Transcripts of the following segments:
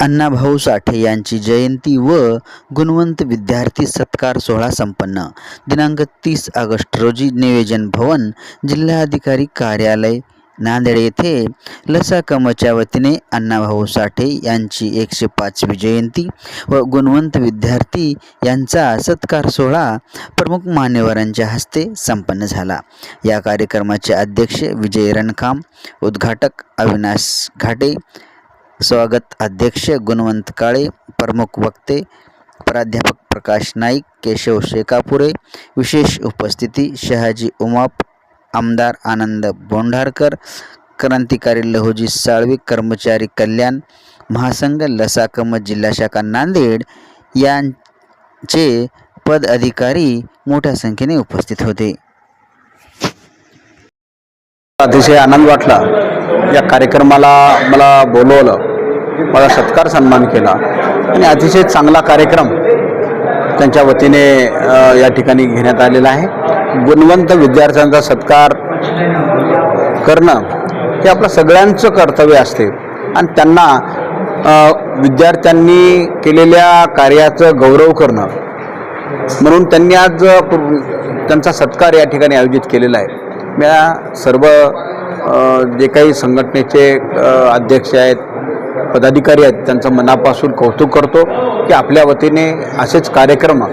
अण्णाभाऊ साठे यांची जयंती व गुणवंत विद्यार्थी सत्कार सोहळा संपन्न. दिनांक तीस ऑगस्ट रोजी नियोजन भवन जिल्हाधिकारी कार्यालय नांदेड येथे लसाकमच्या वतीने अण्णाभाऊ साठे यांची एकशे पाचवी जयंती व गुणवंत विद्यार्थी यांचा सत्कार सोहळा प्रमुख मान्यवरांच्या हस्ते संपन्न झाला. या कार्यक्रमाचे अध्यक्ष विजय रणखाम उद्घाटक अविनाश घाटे स्वागत अध्यक्ष गुणवंत काळे प्रमुख वक्ते प्राध्यापक प्रकाश नाईक केशव शेकापुरे विशेष उपस्थिती शहाजी उमाप आमदार आनंद बोंढारकर क्रांतिकारी लहुजी साळवी कर्मचारी कल्याण महासंघ लसाकम जिल्हा शाखा नांदेड यांचे पद अधिकारी मोठ्या संख्येने उपस्थित होते. अतिशय आनंद वाटला. या कार्यक्रमाला मला बोलवलं. मला सत्कार सन्मान केला. आणि अतिशय चांगला कार्यक्रम त्यांच्या वतीने या ठिकाणी घेण्यात आलेला आहे. गुणवंत विद्यार्थ्यांचा सत्कार करणं हे आपलं सगळ्यांचं कर्तव्य असते. आणि त्यांना विद्यार्थ्यांनी केलेल्या कार्याचं गौरव करणं. म्हणून त्यांनी आज त्यांचा सत्कार या ठिकाणी आयोजित केलेला आहे. मी सर्व जे काही संघटनेचे अध्यक्ष आहेत पदाधिकारी आहेत त्यांचं मनापासून कौतुक करतो की आपल्या वतीने असेच कार्यक्रम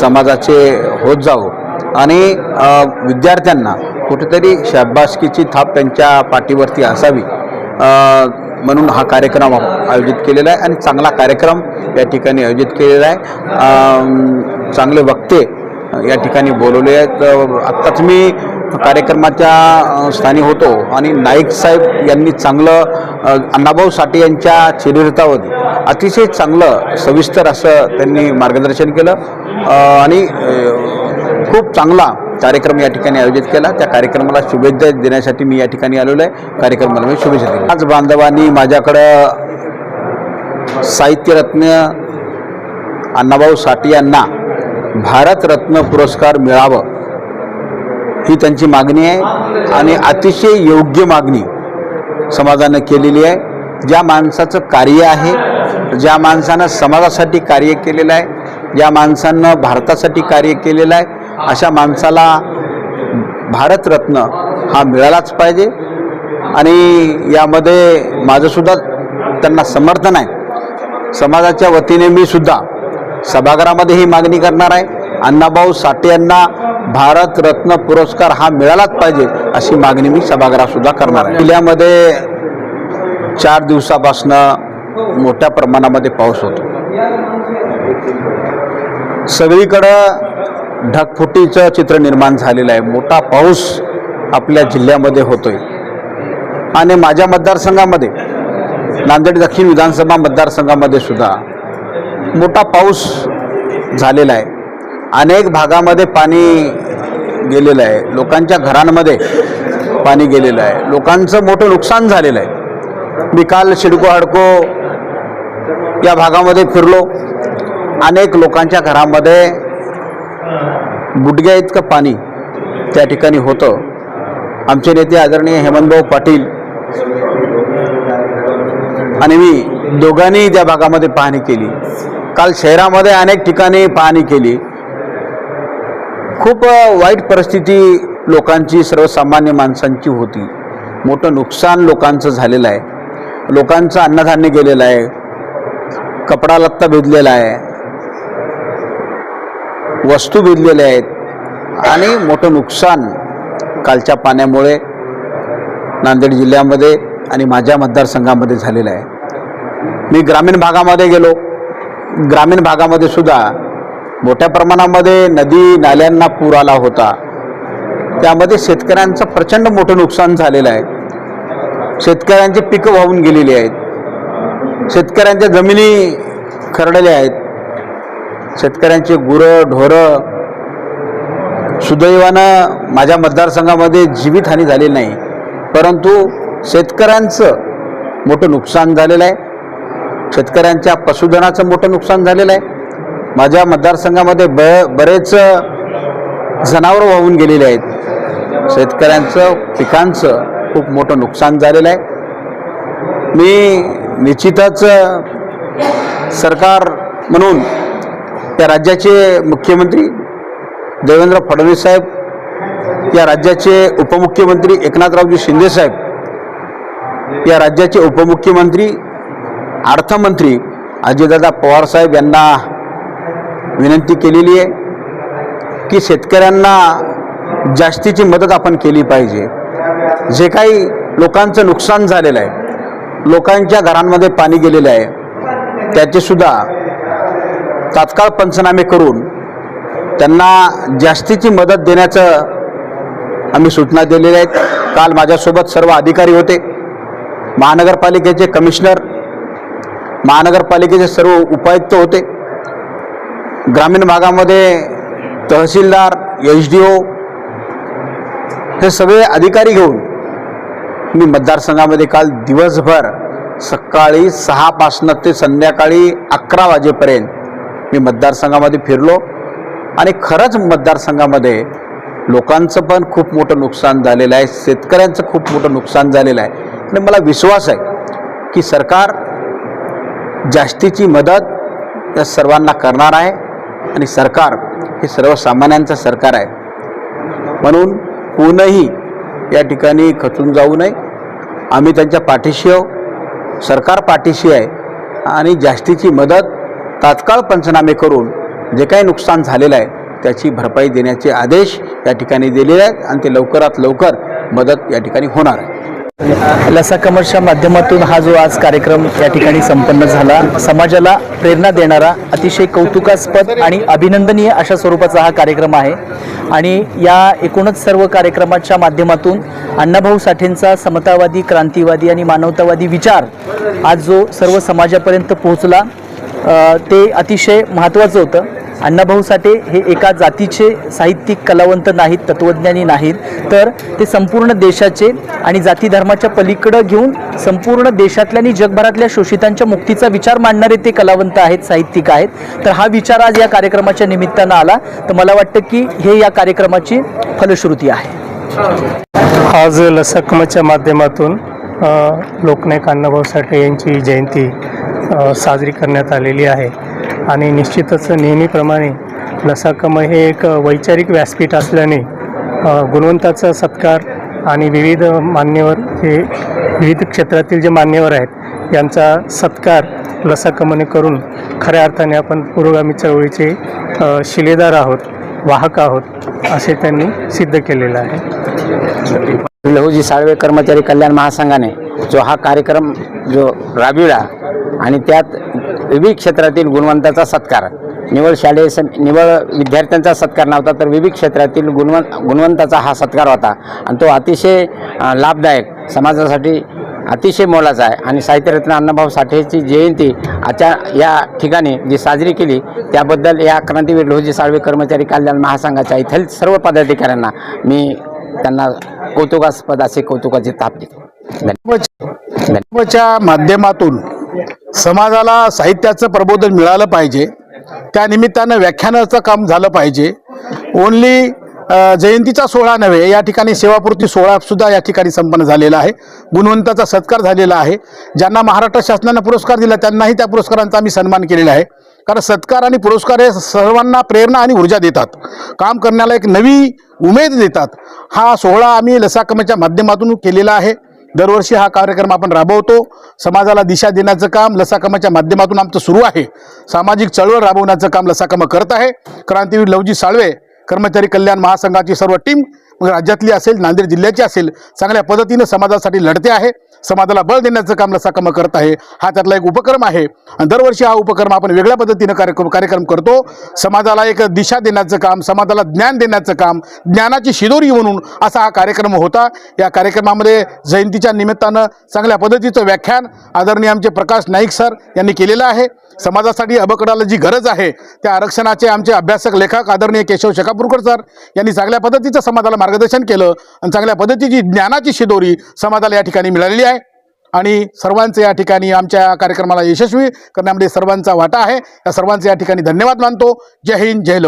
समाजाचे होत जावो. आणि विद्यार्थ्यांना कुठेतरी शाबासकीची थाप त्यांच्या पाठीवरती असावी म्हणून हा कार्यक्रम आयोजित केलेला आहे आणि चांगला कार्यक्रम या ठिकाणी आयोजित केलेला आहे. चांगले वक्ते या ठिकाणी बोलवले आहेत. आत्ताच मी कार्यक्रमाच्या स्थानी होतो. आणि नाईक साहेब यांनी चांगलं अण्णाभाऊ साठे यांच्या चरित्रावधी अतिशय चांगलं सविस्तर असं त्यांनी मार्गदर्शन केलं. आणि खूप चांगला कार्यक्रम या ठिकाणी आयोजित केला. त्या कार्यक्रमाला शुभेच्छा देण्यासाठी मी या ठिकाणी आलेलो आहे. कार्यक्रमाला मी शुभेच्छा दिल्या. आज बांधवांनी माझ्याकडं साहित्यरत्न अण्णाभाऊ साठे यांना भारतरत्न पुरस्कार मिळावं. ही त्यांची मागणी आहे आणि अतिशय योग्य मागणी समाजानं केलेली आहे. ज्या माणसाचं कार्य आहे ज्या माणसानं समाजासाठी कार्य केलेलं आहे ज्या माणसानं भारतासाठी कार्य केलेलं आहे अशा माणसाला भारतरत्न हा मिळालाच पाहिजे. आणि यामध्ये माझंसुद्धा त्यांना समर्थन आहे. समाजाच्या वतीने मी सुद्धा सभागृहामध्ये ही मागणी करणार आहे. अण्णाभाऊ साठे यांना भारतरत्न पुरस्कार हा मिळालाच पाहिजे अशी मागणी मी सभागृहातसुद्धा करणार आहे. जिल्ह्यामध्ये चार दिवसापासनं मोठ्या प्रमाणामध्ये पाऊस होतो. सगळीकडं ढगफुटीचं चित्र निर्माण झालेलं आहे. मोठा पाऊस आपल्या जिल्ह्यामध्ये होतोय. आणि माझ्या मतदारसंघामध्ये नांदेड दक्षिण विधानसभा मतदारसंघामध्ये सुद्धा मोठा पाऊस झालेला आहे. अनेक भागामध्ये पाणी गेलेलं आहे. लोकांच्या घरांमध्ये पाणी गेलेलं आहे. लोकांचं मोठं नुकसान झालेलं आहे. मी काल शिडको हडको या भागामध्ये फिरलो. अनेक लोकांच्या घरामध्ये गुडघ्या इतकं पाणी त्या ठिकाणी होतं. आमचे नेते आदरणीय हेमंतभाऊ पाटील आणि मी दोघांनी त्या भागामध्ये पाहणी केली. काल शहरामध्ये अनेक ठिकाणी पाहणी केली. खूप वाईट परिस्थिती लोकांची सर्वसामान्य माणसांची होती. मोठं नुकसान लोकांचं झालेलं आहे. लोकांचं अन्नधान्य गेलेलं आहे. कपडा लत्ता भिजलेला आहे. वस्तू भिजलेल्या आहेत. आणि मोठं नुकसान कालच्या पाण्यामुळे नांदेड जिल्ह्यामध्ये आणि माझ्या मतदारसंघामध्ये झालेलं आहे. मी ग्रामीण भागामध्ये गेलो. ग्रामीण भागामध्ये सुद्धा मोठ्या प्रमाणामध्ये नदी नाल्यांना पूर आला होता. त्यामध्ये शेतकऱ्यांचं प्रचंड मोठं नुकसान झालेलं आहे. शेतकऱ्यांची पिकं वाहून गेलेली आहेत. शेतकऱ्यांच्या जमिनी खरडल्या आहेत. शेतकऱ्यांची गुरं ढोरं सुदैवानं माझ्या मतदारसंघामध्ये जीवितहानी झालेली नाही. परंतु शेतकऱ्यांचं मोठं नुकसान झालेलं आहे. शेतकऱ्यांच्या पशुधनाचं मोठं नुकसान झालेलं आहे. माझ्या मतदारसंघामध्ये ब बरेच जनावरं वाहून गेलेले आहेत. शेतकऱ्यांचं पिकांचं खूप मोठं नुकसान झालेलं आहे. मी निश्चितच सरकार म्हणून त्या राज्याचे मुख्यमंत्री देवेंद्र फडणवीस साहेब या राज्याचे उपमुख्यमंत्री एकनाथरावजी शिंदे साहेब या राज्याचे उपमुख्यमंत्री अर्थमंत्री अजितदादा पवार साहेब यांना विनंती केलेली आहे की शेतकऱ्यांना जास्तीची मदत आपण केली पाहिजे. जे काही लोकांचं नुकसान झालेलं आहे लोकांच्या घरांमध्ये पाणी गेलेलं आहे त्याचेसुद्धा तात्काळ पंचनामे करून त्यांना जास्तीची मदत देण्याचं आम्ही सूचना दिलेल्या आहेत. काल माझ्यासोबत सर्व अधिकारी होते. महानगरपालिकेचे कमिशनर महानगरपालिकेचे सर्व उपायुक्त होते. ग्रामीण भागामध्ये तहसीलदार एच डी ओ हे सगळे अधिकारी घेऊन मी मतदारसंघामध्ये काल दिवसभर सकाळी सहापासनं ते संध्याकाळी अकरा वाजेपर्यंत मी मतदारसंघामध्ये फिरलो. आणि खरंच मतदारसंघामध्ये लोकांचं पण खूप मोठं नुकसान झालेलं आहे शेतकऱ्यांचं खूप मोठं नुकसान झालेलं आहे. आणि मला विश्वास आहे की सरकार जास्तीची मदत या सर्वांना करणार आहे. आणि सरकार हे सर्वसामान्यांचं सरकार आहे. म्हणून कोणही या ठिकाणी खचून जाऊ नये. आम्ही त्यांच्या पाठीशी आहो सरकार पाठीशी आहे. आणि जास्तीची मदत तात्काळ पंचनामे करून जे काही नुकसान झालेलं आहे त्याची भरपाई देण्याचे आदेश या ठिकाणी दिलेले आहेत आणि ते लवकरात लवकर मदत या ठिकाणी होणार आहे. लसा कमरच्या माध्यमातून हा जो आज कार्यक्रम या ठिकाणी संपन्न झाला समाजाला प्रेरणा देणारा अतिशय कौतुकास्पद आणि अभिनंदनीय अशा स्वरूपाचा हा कार्यक्रम आहे. आणि या एकूणच सर्व कार्यक्रमाच्या माध्यमातून अण्णाभाऊ साठेंचा समतावादी क्रांतिवादी आणि मानवतावादी विचार आज जो सर्व समाजापर्यंत पोहोचला ते अतिशय महत्त्वाचं होतं. अण्णाभाऊ साठे हे एका जातीचे साहित्यिक कलावंत नाहीत तत्त्वज्ञानी नाहीत. तर ते संपूर्ण देशाचे आणि जाती धर्माच्या पलीकडं घेऊन संपूर्ण देशातल्या आणि जगभरातल्या शोषितांच्या मुक्तीचा विचार मांडणारे ते कलावंत आहेत साहित्यिक आहेत. तर हा विचार आज या कार्यक्रमाच्या निमित्तानं आला. तर मला वाटतं की हे या कार्यक्रमाची फलश्रुती आहे. आज लसकमच्या माध्यमातून लोकनायक अण्णाभाऊ साठे यांची जयंती साजरी करण्यात आलेली आहे. आणि निश्चितच नेहमीप्रमाणे लसाकम हे एक वैचारिक व्यासपीठ असल्याने गुणवंताचा सत्कार आणि विविध मान्यवर जे विविध क्षेत्रातील जे मान्यवर आहेत यांचा सत्कार लसाकमने करून खऱ्या अर्थाने आपण पुरोगामी चळवळीचे शिलेदार आहोत वाहक आहोत असे त्यांनी सिद्ध केलेलं आहे. लहूजी साळवे कर्मचारी कल्याण महासंघाने जो हा कार्यक्रम जो राबविला आणि त्यात विविध क्षेत्रातील गुणवंताचा सत्कार निवड शालेय सम निवड विद्यार्थ्यांचा सत्कार नव्हता तर विविध क्षेत्रातील गुणवंत गुणवंताचा हा सत्कार होता आणि तो अतिशय लाभदायक समाजासाठी अतिशय मोलाचा आहे आणि साहित्यरत्न अण्णाभाऊ साठेची जयंती आजच्या या ठिकाणी जी साजरी केली त्याबद्दल या क्रांतीवीर लोहजी साळवे कर्मचारी कल्याण महासंघाच्या इथील सर्व पदाधिकाऱ्यांना मी त्यांना कौतुकास्पद असे कौतुकाचे ताप देतो धन्यवादच्या माध्यमातून समाजाला साहित्याचं प्रबोधन मिळालं पाहिजे. त्या निमित्तानं व्याख्यानाचं काम झालं पाहिजे. ओन्ली जयंतीचा सोहळा नव्हे या ठिकाणी सेवापूर्ती सोहळासुद्धा या ठिकाणी संपन्न झालेला आहे. गुणवंताचा सत्कार झालेला आहे. ज्यांना महाराष्ट्र शासनानं पुरस्कार दिला त्यांनाही त्या पुरस्कारांचा आम्ही सन्मान केलेला आहे. कारण सत्कार आणि पुरस्कार हे सर्वांना प्रेरणा आणि ऊर्जा देतात. काम करण्याला एक नवी उमेद देतात. हा सोहळा आम्ही लसाकमेच्या माध्यमातून केलेला आहे. दरवर्षी हा कार्यक्रम आपण राबवतो. समाजाला दिशा देण्याचं काम लसाकामाच्या माध्यमातून आमचं सुरू आहे. सामाजिक चळवळ राबवण्याचं काम लसाकामा करत आहे. क्रांतीवीर लवजी साळवे कर्मचारी कल्याण महासंघाची सर्व टीम मग राज्यातली असेल नांदेड जिल्ह्याची असेल चांगल्या पद्धतीनं समाजासाठी लढते आहे समाजाला बळ देण्याचं काम लसाकामा करत आहे. हा त्यातला एक उपक्रम आहे. आणि दरवर्षी हा उपक्रम आपण वेगळ्या पद्धतीनं कार्यक्रम कार्यक्रम करतो. समाजाला एक दिशा देण्याचं काम समाजाला ज्ञान देण्याचं काम ज्ञानाची शिदोरी म्हणून असा हा कार्यक्रम होता. या कार्यक्रमामध्ये जयंतीच्या निमित्तानं चांगल्या पद्धतीचं व्याख्यान आदरणीय आमचे प्रकाश नाईक सर यांनी केलेलं आहे. समाजासाठी अबकडाला जी गरज आहे त्या आरक्षणाचे आमचे अभ्यासक लेखक आदरणीय केशव शकापूरकर सर यांनी चांगल्या पद्धतीचं समाजाला मार्ग मार्गदर्शन केलं आणि चांगल्या पद्धतीची ज्ञानाची शिदोरी समाजाला या ठिकाणी मिळालेली आहे. आणि सर्वांचं या ठिकाणी आमच्या कार्यक्रमाला यशस्वी करण्यामध्ये सर्वांचा वाटा आहे. या सर्वांचे या ठिकाणी धन्यवाद मानतो. जय हिंद जय